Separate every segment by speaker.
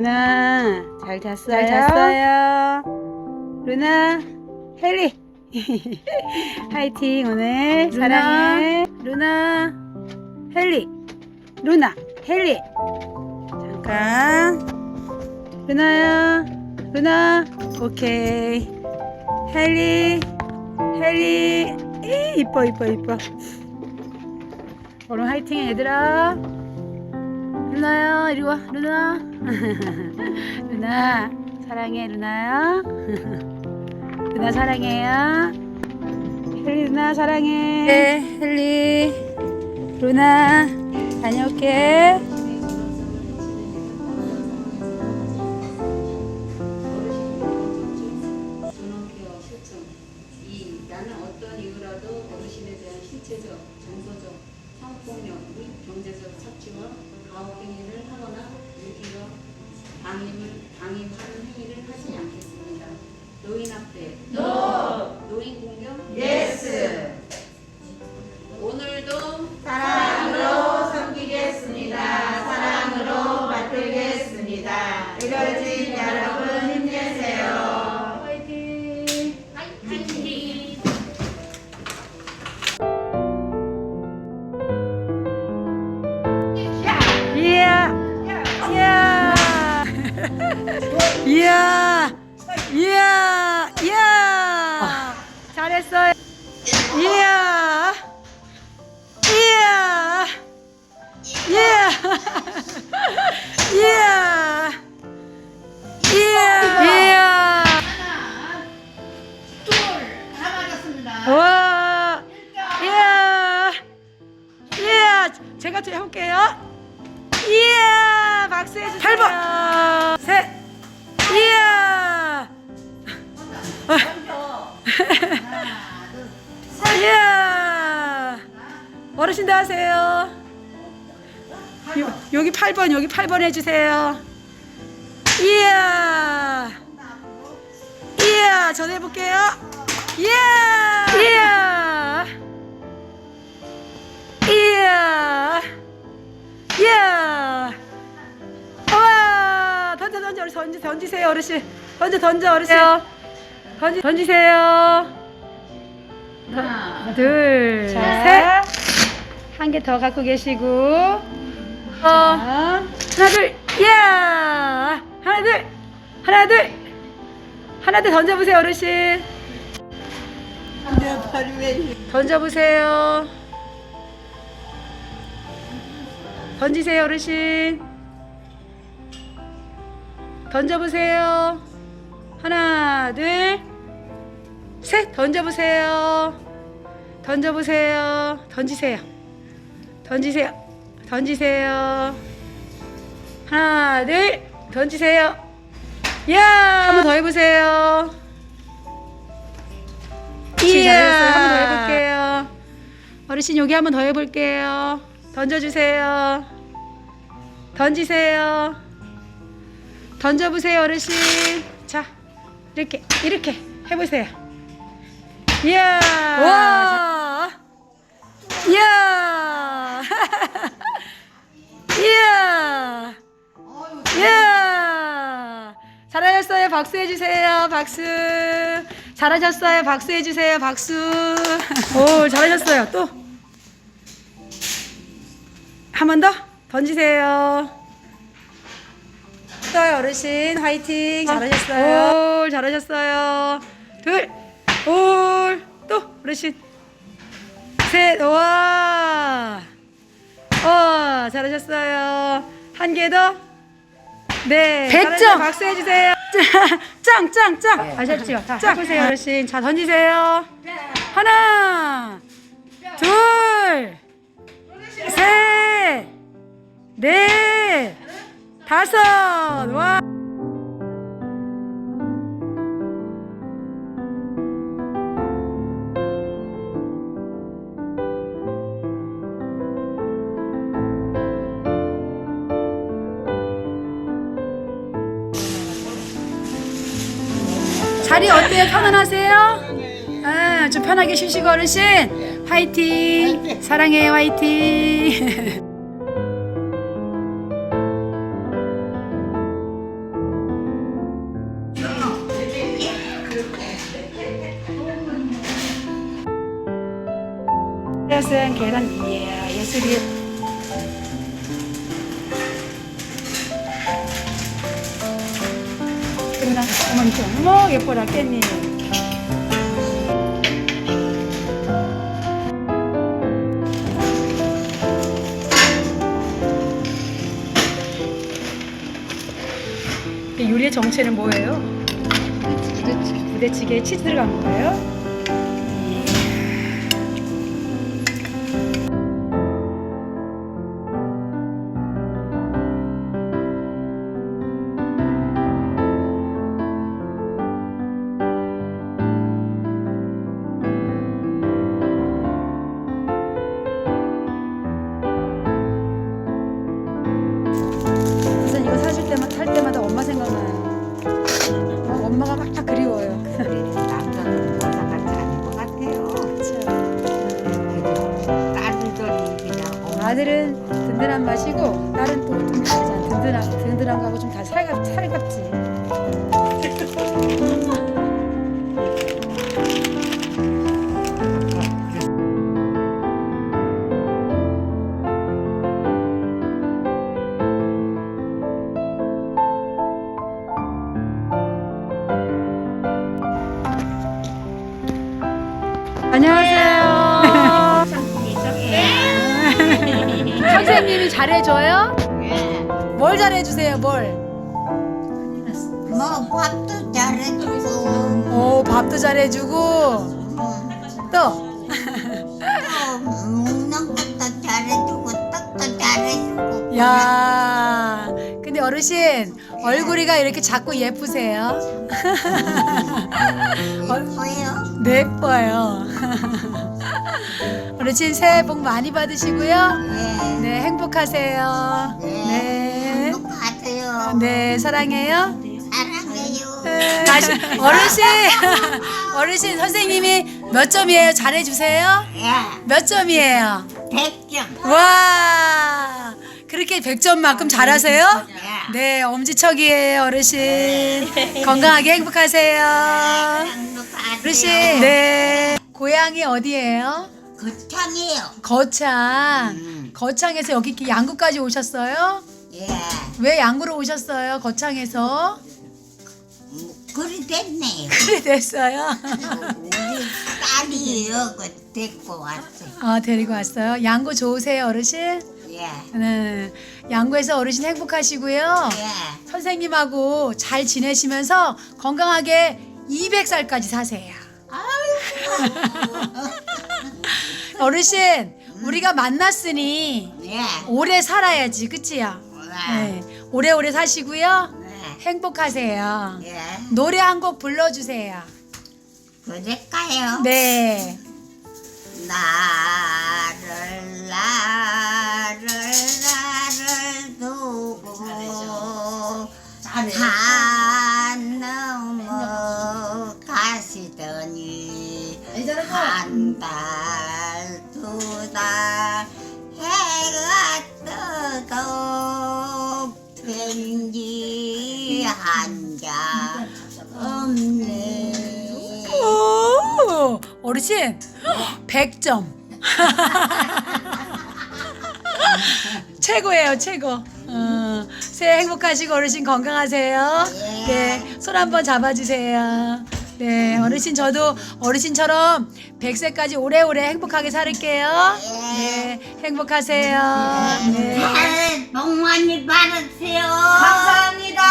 Speaker 1: 루나 잘 잤어요? 잘 잤어요. 루나 헨리. 화이팅 오늘.
Speaker 2: 루나.
Speaker 1: 사랑해. 루나 헨리. 루나 헨리. 잠깐. 루나야 루나 오케이. 헨리 헨리. 이 이뻐 이뻐 이뻐. 오늘 화이팅 얘들아. 루나야 이리 와 루나. 루나 사랑해 루나야 루나 사랑해요. 헬리 누나 사랑해. 네 헬리. 루나 다녀올게
Speaker 3: 신체적, 정서적, 성폭력 및 경제적 착취와 가혹행위를 하거나 유기적 방임을, 방임하는 행위를 하지 않겠습니다. 노인 학대 노인 공
Speaker 1: 이야 이야 이야. 잘했어요. 이야 이야 이야. 이야 이야 이야. 와 이야 이야. 제가 좀 해볼게요. 이야 박수 해주세요. 8번. 셋 이야. 이야. 어르신도 하세요. 요, 여기 8번 여기 8번 해주세요. 이야. 이야. 전 해볼게요. 이야. 이야 어르신 던지 던지세요 어르신. 던져 던져 어르신. 던지 던지세요. 하나 둘셋한 개 더 갖고 계시고. 어. 하나 둘 이야! 하나 둘 하나 둘. 하나 둘 던져보세요 어르신. 던져보세요. 던지세요 어르신 던져보세요. 하나 둘 셋 던져보세요. 던져보세요. 던지세요. 던지세요. 던지세요. 하나 둘 던지세요. 이야! 한번 더 해보세요. 이야! 한번 더 해볼게요. 어르신 여기 한번 더 해볼게요. 던져주세요. 던지세요 던져보세요 어르신. 자 이렇게 이렇게 해보세요. 이야. 와. 이야. 이야. 이야. 잘하셨어요 박수 해주세요 박수. 잘하셨어요 박수 해주세요 박수. 오 잘하셨어요. 또. 한 번 더 던지세요 또요 어르신 화이팅 잘하셨어요 올 잘하셨어요 둘올또 어르신 셋와 와 잘하셨어요 한 개더 네.
Speaker 2: 백 점.
Speaker 1: 잘하셨어요. 박수 해주세요. 짱, 짱, 짱. 아셨죠? 자, 해보세요, 어르신. 자, 던지세요. 하나, 둘, 셋, 넷, 다섯. 자리 어때요? 편안하세요? 아, 좀 편하게 쉬시고 어르신. 화이팅. 사랑해요 화이팅. 이것은 계란이에요. 예술이 그러나 어머니 좀 어머 예뻐라 깻잎 이 요리의 정체는 뭐예요? 부대찌개. 부대찌개에 치즈 들어간 거예요? 엄마가 막 그리워요.
Speaker 3: 남자는 여자 같지 않은 것 같아요.
Speaker 1: 그렇죠.
Speaker 3: 딸들이 그냥
Speaker 1: 아들은 든든한 맛이고 딸은 또 좀 다르잖아. 든든한 든든한 거하고 좀다살 안녕하세요. 선생님이 잘해줘요? 뭘 잘해주세요? 뭘?
Speaker 3: 뭐 밥도 잘해주고
Speaker 1: 오 밥도 잘해주고 또
Speaker 3: 또 먹는 것도 잘해주고 떡도 잘해주고
Speaker 1: 야, 근데 어르신 얼굴이가 이렇게 자꾸 예쁘세요.
Speaker 3: 예뻐요.
Speaker 1: 네, 예뻐요. 어르신 새해 복 많이 받으시고요.
Speaker 3: 네.
Speaker 1: 네, 행복하세요. 네,
Speaker 3: 행복하세요.
Speaker 1: 네, 사랑해요.
Speaker 3: 사랑해요.
Speaker 1: 네, 다시 어르신, 어르신 선생님이 몇 점이에요? 잘해주세요.
Speaker 3: 예,
Speaker 1: 몇 점이에요?
Speaker 3: 백점.
Speaker 1: 와, 그렇게 100점만큼 잘하세요?
Speaker 3: 예.
Speaker 1: 네, 엄지척이에요, 어르신. 건강하게 행복하세요.
Speaker 3: 행복하세요.
Speaker 1: 어르신. 네. 고향이 어디예요?
Speaker 3: 거창이에요.
Speaker 1: 거창.
Speaker 3: 음.
Speaker 1: 거창에서 여기 이렇게 양구까지 오셨어요?
Speaker 3: 예.
Speaker 1: 왜 양구로 오셨어요? 거창에서?
Speaker 3: 뭐, 그리 됐네요.
Speaker 1: 그래 됐어요.
Speaker 3: 우리 딸이요. 그 데리고 왔어요.
Speaker 1: 아, 데리고 왔어요. 양구 좋으세요, 어르신?
Speaker 3: 예.
Speaker 1: 네. 양구에서 어르신 행복하시고요.
Speaker 3: 예.
Speaker 1: 선생님하고 잘 지내시면서 건강하게 200살까지 사세요. 어르신, 우리가 만났으니
Speaker 3: 예.
Speaker 1: 오래 살아야지, 그치요? 네. 오래오래 사시고요.
Speaker 3: 네.
Speaker 1: 행복하세요.
Speaker 3: 예.
Speaker 1: 노래 한 곡 불러주세요.
Speaker 3: 그럴까요?
Speaker 1: 네.
Speaker 3: 나를 나를 나를 두고 산 넘어 가시더니 한 달 두 달 해가 떠도 편지 한자 없네.
Speaker 1: 오, 어르신 100점. 최고예요, 최고. 어, 새해 행복하시고 어르신 건강하세요. 네, 손 한번 잡아주세요. 네, 어르신 저도 어르신처럼 100세까지 오래오래 행복하게 살을게요. 네, 행복하세요. 네.
Speaker 3: 네, 복 많이 받으세요. 감사합니다.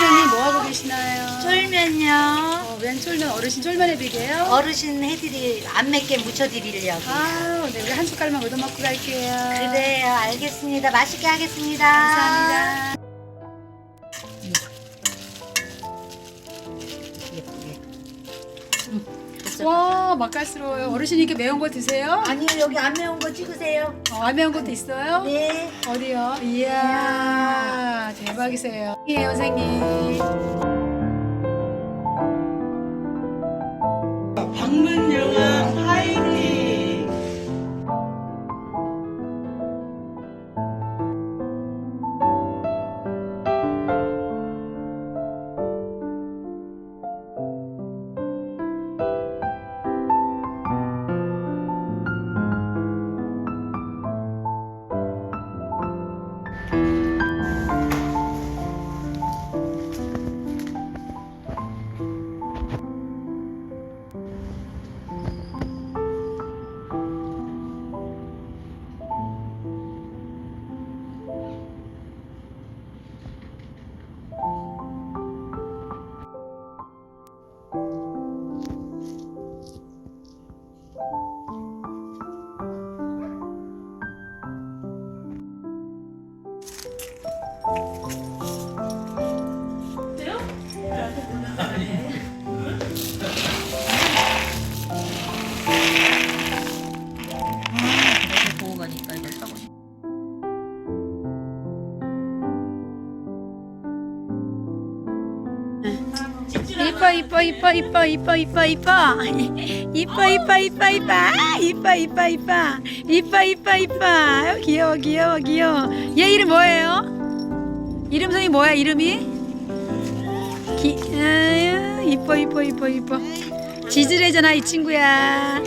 Speaker 1: 선생님 뭐 하고 계시나요?
Speaker 2: 쫄면요.
Speaker 1: 어, 웬 쫄면 어르신 쫄면에 비게요?
Speaker 2: 어르신 해드리 안 맵게 무쳐드리려고.
Speaker 1: 아, 네, 우리 한 숟갈만 얻어 먹고 갈게요.
Speaker 2: 그래요, 알겠습니다. 맛있게 하겠습니다.
Speaker 1: 감사합니다. 와, 맛깔스러워요. 어르신이 이렇게 매운 거 드세요?
Speaker 2: 아니요, 여기 안 매운 거 찍으세요.
Speaker 1: 어, 안 매운 것도 있어요?
Speaker 2: 네.
Speaker 1: 어디요? 이야, 대박이세요. 예, 선생님. 이뻐 이뻐 이뻐 이뻐 이뻐 이뻐 이뻐 이뻐 이뻐 이뻐 이뻐 이뻐 이뻐 이뻐 이뻐 이뻐 이뻐 귀여워 귀여워 귀여워 얘 이름 뭐예요? 이름 성이 뭐야 이름이? 기 아유, 이뻐 이뻐 이뻐 이뻐 지질애잖아 이 친구야